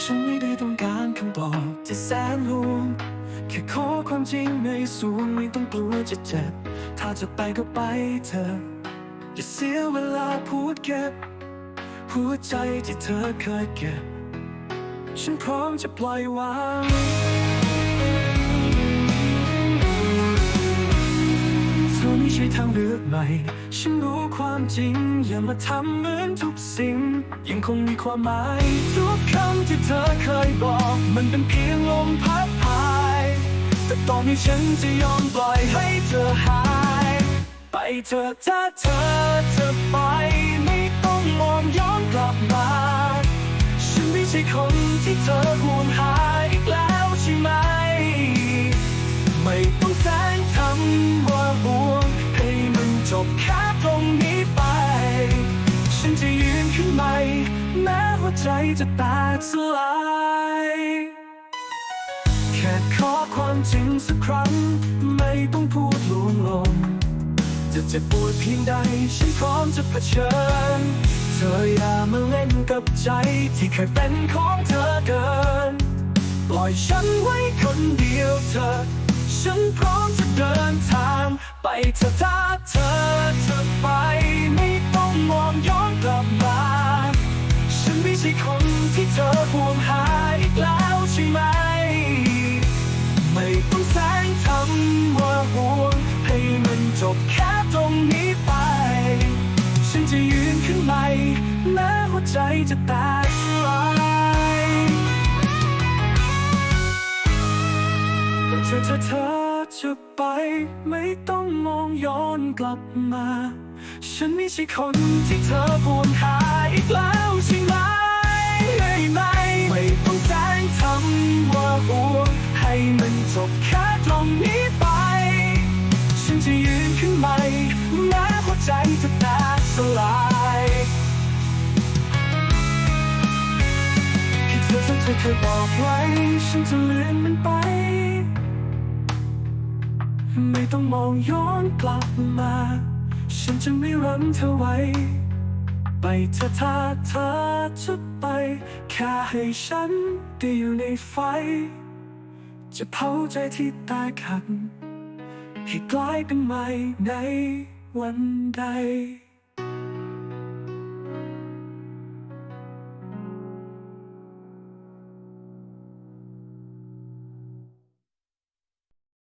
ฉันไม่ได้ต้องการคำตอบที่แสนลวงแค่ขอความจริงในส่วนไม่ต้องกลัวจะเจ็บ ถ้าจะไปก็ไปเถอะอย่าเสียเวลาพูดเก็บ หัวใจที่เธอเคยเก็บ ฉันพร้อมจะปล่อยวาง เธอไม่ใช่ทางเลือกใหม่ ฉันรู้ความจริง อย่ามาทำเหมือนทุกสิ่ง ยังคงมีความหมาย ทุกคำที่เธอเคยบอก มันเป็นเพียงลมพัดพาย แต่ตอนนี้ฉันจะยอมปล่อยให้เธอหาย ไปเถอถ้าเธอจะไป ไม่ต้องมองย้อนกลับมา ฉันไม่ใช่คนที่เธอห่วงหาอีกแล้วใช่ไหม ไม่ต้องแสงทำ บแค่ตรงนี้ไป ฉันจะยืนขึ้นใหม่ แม้หัวใจจะแตกสลายแค่ขอความจริงสักครั้ง ไม่ต้องพูดลวงลงจะเจ็บปวดเพียงใด ฉันพร้อมจะเผชิญ เธออย่ามาเล่นกับใจที่เคยเป็นของเธอเกิน ปล่อยฉันไว้คนเดียวเธอ ฉันพร้อมจะเดินทาง เถอะถ้าเธอจะไป ไม่ต้องมองย้อนกลับมา ฉันไม่ใช่คนที่เธอห่วงหาอีกแล้วใช่ไหม ไม่ต้องแสงทำว่าห่วง ให้มันจบแค่ตรงนี้ไป ฉันจะยืนขึ้นใหม่แม้หัวใจจะแตกสลายแต่เธอเธอเธอ จะไปไม่ต้องมองย้อนกลับมา ฉันไม่ใช่คนที่เธอห่วงหาอีกแล้วใช่ไหมไม่ไม่ไม่ต้องแสงทำว่าห่วงให้มันจบแค่ตรงนี้ไป ฉันจะยืนขึ้นใหม่แม้หัวใจจะแตกสลายที่เธอเธอเธอเคยบอกไว้ ฉันจะลือนมันไป ไม่ต้องมองย้อนกลับมา ฉันจะไม่รั้งเธอไว้ ไปเถอะถ้าเธอจะไป แค่ให้ฉันได้อยู่ในไฟ จะเผาใจที่แตกหักให้กลายเป็นใหม่ในวันใด